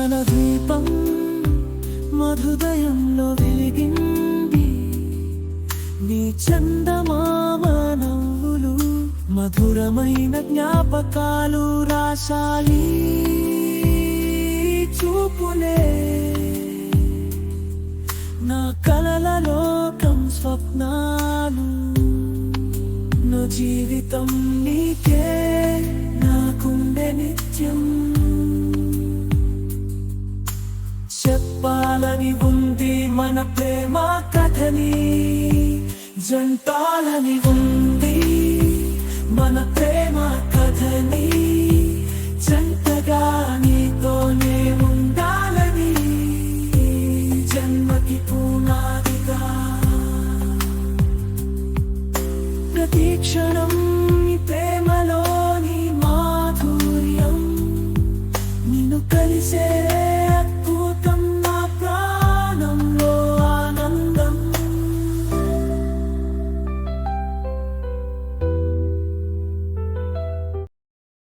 మన దీపం మధుదయంలో వెలిగింది. నీ చందమామ నవ్వులు మధురమైన జ్ఞాపకాలు రాశాలి చూపులే నా కలల లోకం స్వప్నాలు. నా జీవితం నీకే చెప్పాలని ఉంది మన ప్రేమ కథని. జంటాలని ఉంది మన ప్రేమ కథని. జంటగా నీతోనే ఉండాలని. జన్మకి పూనాదిగా. ప్రతి క్షణం ప్రేమలోని మాధుర్యం నిన్ను కలిసే